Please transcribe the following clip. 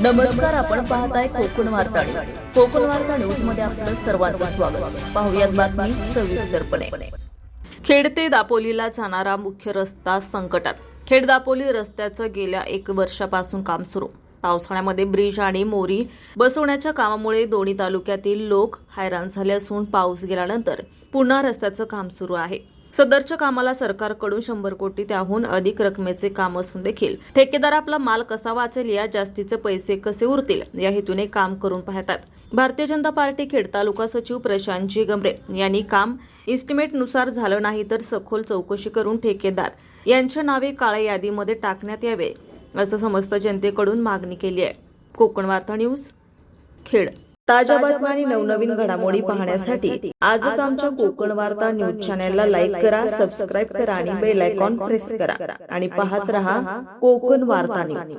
नमस्कार आपण पाहताय कोकण वार्ता न्यूज. कोकण वार्ता न्यूजमध्ये आपलं सर्वांचं स्वागत. पाहुयात बातमी सविस्तरपणे खेड ते दापोलीला जाणारा मुख्य रस्ता संकटात. खेड दापोली रस्त्याचं गेल्या एक वर्षापासून काम सुरू. पावसाळ्यामध्ये ब्रिज आणि मोरी बसवण्याच्या कामामुळे दोन्ही तालुक्यातील लोक हैराण झाले असून पाऊस गेल्यानंतर पुन्हा रस्त्याचं काम सुरू आहे. सदरच्या कामाला सरकारकडून शंभर कोटी त्याहून अधिक रकमेचे काम असून देखील ठेकेदार आपला माल कसा वाचेल या जास्तीचे पैसे कसे उरतील या हेतूने काम करून पाहतात. भारतीय जनता पार्टी खेड तालुका सचिव प्रशांतजी गमरे यांनी काम इस्टिमेटनुसार झालं नाही तर सखोल चौकशी करून ठेकेदार यांच्या नावे काळ्या यादीमध्ये टाकण्यात यावे असं समस्त जनतेकडून मागणी केली आहे. कोकण वार्ता न्यूज खेड. ताज्या बातम्या आणि नवनवीन घडामोडी पाहण्यासाठी आजच आमच्या कोकण वार्ता न्यूज चॅनलला लाईक करा सबस्क्राईब करा आणि बेल आयकॉन प्रेस करा. आणि पाहत रहा कोकण वार्ता न्यूज.